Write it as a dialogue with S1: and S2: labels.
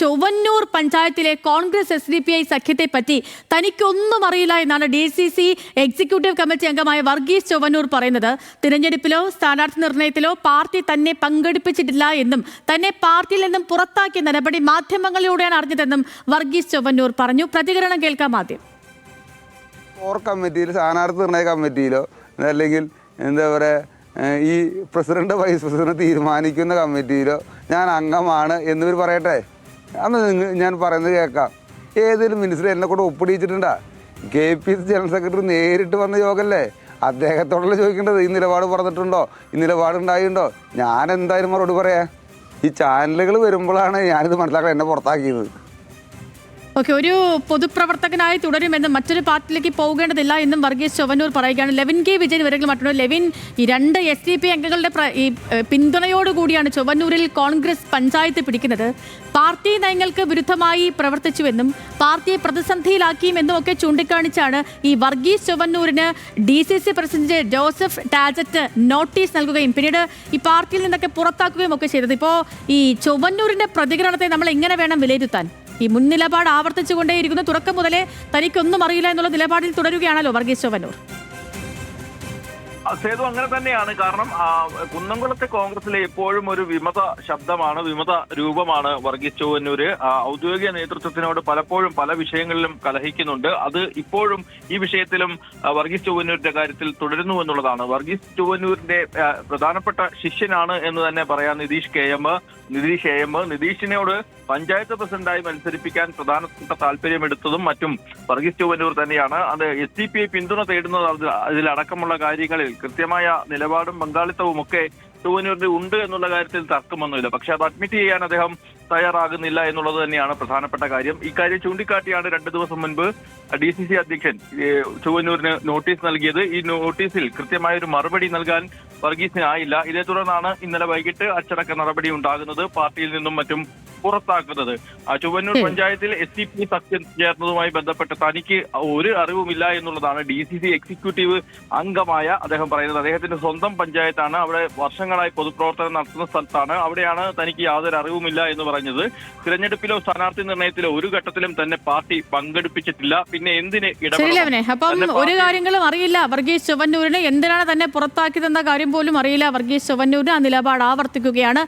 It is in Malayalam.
S1: ചൊവ്വന്നൂർ പഞ്ചായത്തിലെ Congress S D P I സഖ്യത്തെ പറ്റി തനിക്കൊന്നും അറിയില്ല എന്നാണ് D C C executive committee അംഗമായ വർഗീസ് ചൊവ്വന്നൂർ പറയുന്നത്. തിരഞ്ഞെടുപ്പിലോ സ്ഥാനാർത്ഥി നിർണയത്തിലോ പാർട്ടി തന്നെ പങ്കെടുപ്പിച്ചിട്ടില്ല എന്നും തന്നെ പാർട്ടിയിൽ നിന്നും പുറത്താക്കിയ നടപടി മാധ്യമങ്ങളിലൂടെയാണ് അറിഞ്ഞതെന്നും വർഗീസ് ചൊവ്വന്നൂർ പറഞ്ഞു. പ്രതികരണം കേൾക്കാം ആദ്യം.
S2: കോർ കമ്മിറ്റിയിൽ സ്ഥാനാർത്ഥി നിർണയ കമ്മിറ്റിയിലോ അല്ലെങ്കിൽ എന്താ പറയുക ഈ പ്രസിഡന്റ് വൈസ് പ്രസിഡന്റ് തീരുമാനിക്കുന്ന കമ്മിറ്റിയിലോ ഞാൻ അംഗമാണ് എന്നിവർ പറയട്ടെ? അന്ന് നിങ്ങൾ ഞാൻ പറയുന്നത് കേൾക്കാം. ഏതൊരു മിനിസ്റ്റർ എന്നെ കൂടെ ഒപ്പിടിച്ചിട്ടുണ്ടാ K P C general secretary നേരിട്ട് വന്ന യോഗല്ലേ? അദ്ദേഹത്തോടല്ല ചോദിക്കേണ്ടത്? ഈ നിലപാട് പറഞ്ഞിട്ടുണ്ടോ? ഈ നിലപാട് ഉണ്ടായിട്ടുണ്ടോ? ഞാൻ എന്തായാലും മറുപടി പറയാം. ഈ ചാനലുകൾ വരുമ്പോഴാണ് ഞാനിത് മനസ്സിലാക്കാൻ എന്നെ പുറത്താക്കിയത്.
S1: ഓക്കെ ഒരു പൊതുപ്രവർത്തകനായി തുടരുമെന്നും മറ്റൊരു പാർട്ടിയിലേക്ക് പോകേണ്ടതില്ല എന്നും വർഗീസ് ചൊവ്വന്നൂർ പറയുകയാണ്. ലെവിൻ കെ വിജയൻ വരെങ്കിലും മറ്റുള്ള ലെവിൻ ഈ രണ്ട് എസ് ഡി പി അംഗങ്ങളുടെ ഈ പിന്തുണയോടുകൂടിയാണ് ചൊവ്വന്നൂരിൽ കോൺഗ്രസ് പഞ്ചായത്ത് പിടിക്കുന്നത്. പാർട്ടി നയങ്ങൾക്ക് വിരുദ്ധമായി പ്രവർത്തിച്ചുവെന്നും പാർട്ടിയെ പ്രതിസന്ധിയിലാക്കിയുമെന്നും ഒക്കെ ചൂണ്ടിക്കാണിച്ചാണ് ഈ Varghese ചൊവ്വന്നൂരിന് D C C president Joseph Tajet notice നൽകുകയും പിന്നീട് ഈ പാർട്ടിയിൽ നിന്നൊക്കെ പുറത്താക്കുകയും ഒക്കെ ചെയ്തത്. ഇപ്പോൾ ഈ ചൊവ്വന്നൂരിന്റെ പ്രതികരണത്തെ നമ്മൾ എങ്ങനെ വേണം വിലയിരുത്താൻ? ഈ മുൻ നിലപാട് ആവർത്തിച്ചുകൊണ്ടേയിരിക്കുന്നു. തുടക്കം മുതലേ തനിക്കൊന്നും അറിയില്ല എന്നുള്ള നിലപാടിൽ തുടരുകയാണല്ലോ വർഗീസ് ചൊവ്വന്നൂർ.
S3: ആ, സേതു അങ്ങനെ തന്നെയാണ്. കാരണം കുന്നംകുളത്തെ കോൺഗ്രസിലെ എപ്പോഴും ഒരു വിമത ശബ്ദമാണ് വിമത രൂപമാണ് വർഗീസ് ചൊവ്വന്നൂര്. ഔദ്യോഗിക നേതൃത്വത്തിനോട് പലപ്പോഴും പല വിഷയങ്ങളിലും കലഹിക്കുന്നുണ്ട്. അത് ഇപ്പോഴും ഈ വിഷയത്തിലും വർഗീസ് ചൊവ്വന്നൂരിന്റെ കാര്യത്തിൽ തുടരുന്നു എന്നുള്ളതാണ്. വർഗീസ് ചൊവ്വന്നൂരിന്റെ പ്രധാനപ്പെട്ട ശിഷ്യനാണ് എന്ന് തന്നെ പറയാം Nitheesh K M Nitheesh A M. നിതീഷിനോട് panchayat പ്രസിഡന്റായി മത്സരിപ്പിക്കാൻ പ്രധാനപ്പെട്ട താല്പര്യമെടുത്തതും മറ്റും വർഗീസ് ചൊവ്വന്നൂർ തന്നെയാണ്. അത് എസ് ഡി പി ഐ പിന്തുണ തേടുന്നത് അതിലടക്കമുള്ള കാര്യങ്ങളിൽ കൃത്യമായ നിലപാടും പങ്കാളിത്തവും ഒക്കെ ചൊവ്വന്നൂരിന് ഉണ്ട് എന്നുള്ള കാര്യത്തിൽ തർക്കമൊന്നുമില്ല. പക്ഷെ അത് അഡ്മിറ്റ് ചെയ്യാൻ അദ്ദേഹം തയ്യാറാകുന്നില്ല എന്നുള്ളത് തന്നെയാണ് പ്രധാനപ്പെട്ട കാര്യം. ഇക്കാര്യം ചൂണ്ടിക്കാട്ടിയാണ് രണ്ടു ദിവസം മുൻപ് ഡി സി സി അധ്യക്ഷൻ ചുവന്നൂരിന് നോട്ടീസ് നൽകിയത്. ഈ നോട്ടീസിൽ കൃത്യമായ ഒരു മറുപടി നൽകാൻ വർഗീസിനായില്ല ഇതേ തുടർന്നാണ് ഇന്നലെ വൈകിട്ട് അച്ചടക്ക നടപടി ഉണ്ടാകുന്നത്. പാർട്ടിയിൽ നിന്നും മറ്റും പുറത്താക്കുന്നത്.
S1: ചുവന്നൂർ
S3: പഞ്ചായത്തിൽ എസ് സി പി സഖ്യം ചേർന്നതുമായി ബന്ധപ്പെട്ട് തനിക്ക് ഒരു അറിവുമില്ല എന്നുള്ളതാണ് ഡി സി സി എക്സിക്യൂട്ടീവ് അംഗമായ അദ്ദേഹം പറയുന്നത്. അദ്ദേഹത്തിന്റെ സ്വന്തം പഞ്ചായത്താണ്. അവിടെ വർഷങ്ങളായി പൊതുപ്രവർത്തനം നടത്തുന്ന സ്ഥലത്താണ്. അവിടെയാണ് തനിക്ക് യാതൊരു അറിവുമില്ല എന്ന് പറഞ്ഞത്. തിരഞ്ഞെടുപ്പിലോ സ്ഥാനാർത്ഥി നിർണയത്തിലോ ഒരു ഘട്ടത്തിലും തന്നെ പാർട്ടി പങ്കെടുപ്പിച്ചിട്ടില്ല. പിന്നെ എന്തിന് ഇടപെടണം?
S1: അപ്പം ഒരു കാര്യങ്ങളും അറിയില്ല വർഗീസ് ചുവന്നൂരിനെ എന്തിനാണ് തന്നെ പുറത്താക്കിയതെന്ന കാര്യം പോലും അറിയില്ല വർഗീസ് ചുവന്നൂരിന് ആ നിലപാട് ആവർത്തിക്കുകയാണ്.